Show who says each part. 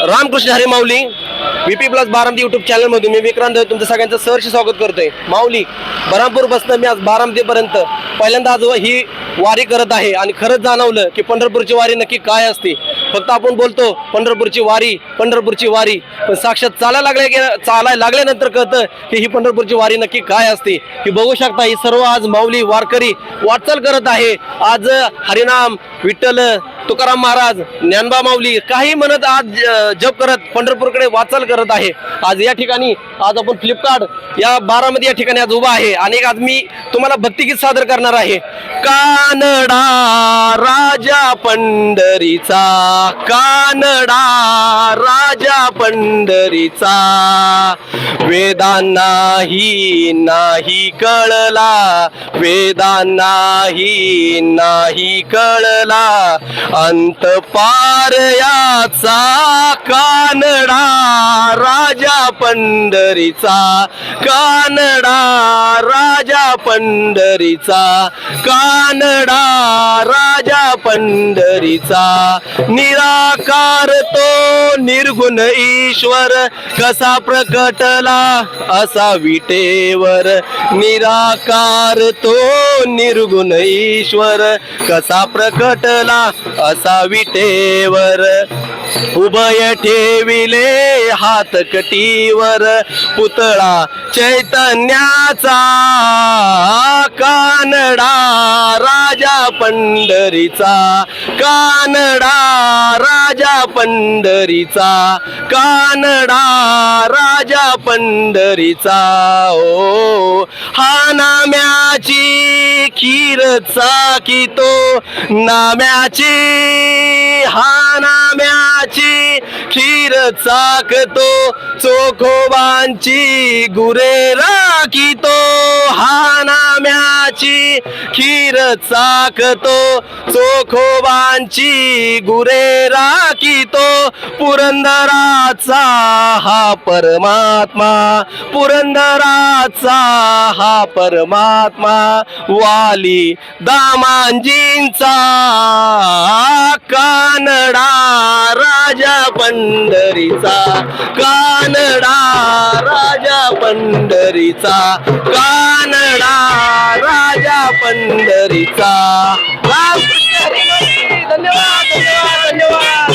Speaker 1: Ramkrishna Hari Mauli VP plus Baramati YouTube चॅनलमधून मी विक्रांत तुमचं सगळ्यांचं सहर्ष स्वागत करतोय. माऊली बरामपूरपासून मी आज बारामतीपर्यंत. पहिल्यांदा आज ही वारी करत आहे आणि खरंच जाणवलं की पंढरपूरची वारी नक्की काय असते. फक्त आपण बोलतो पंढरपूरची वारी पंढरपूरची वारी. पण साक्षात चालायला लागले की चालायला लागल्यानंतर कळतं की ही पंढरपूरची वारी नक्की काय असते. ही बघू शकता ही सर्व आज माऊली वारकरी वाटचाल करत आहे. आज हरिनाम विठ्ठल तुकाराम महाराज ज्ञानबा माऊली काही म्हणत आज जप करत पंढरपूरकडे वाटचाल करत आहे. आज या ठिकाणी आज आपण फ्लिपकार्ट या बारामध्ये या ठिकाणी आज उभा आहे. आणि आज मी तुम्हाला भक्तिगीत सादर करणार आहे. कानडा पंढरीचा कानडा राजा पंढरीचा. वेदांनाही नाही कळला वेदांनाही नाही कळला. अंत पार याचा कानडा राजा पंढरीचा कानडा राजा पंढरीचा कानडा राजा पंढरीचा. निराकार तो निर्गुण ईश्वर कसा प्रकटला असा विटेवर. निराकार तो निर्गुण ईश्वर कसा प्रकटला असा विटेवर. उभय ठेविले हात कटीवर पुतळा चैतन्याचा कानडा राजा पंढरीचा कानडा राजा पंढरीचा कानडा राजा पंढरीचा. ओ हा नाम्याची खीर चाकितो नाम्याची हा खीर चाकतो चोखोबांची गुरे राखितो हा नाम्याची खीर चाकतो चोखोबांची गुरे राखी पुरंदराचा हा परमात्मा पुरंदराचा हा परमात्मा वाली दामांजींचा कानडा राजा पंढरीचा कानडा राजा पंढरीचा कानडा राजा पंढरीचा. धन्यवाद धन्यवाद धन्यवाद.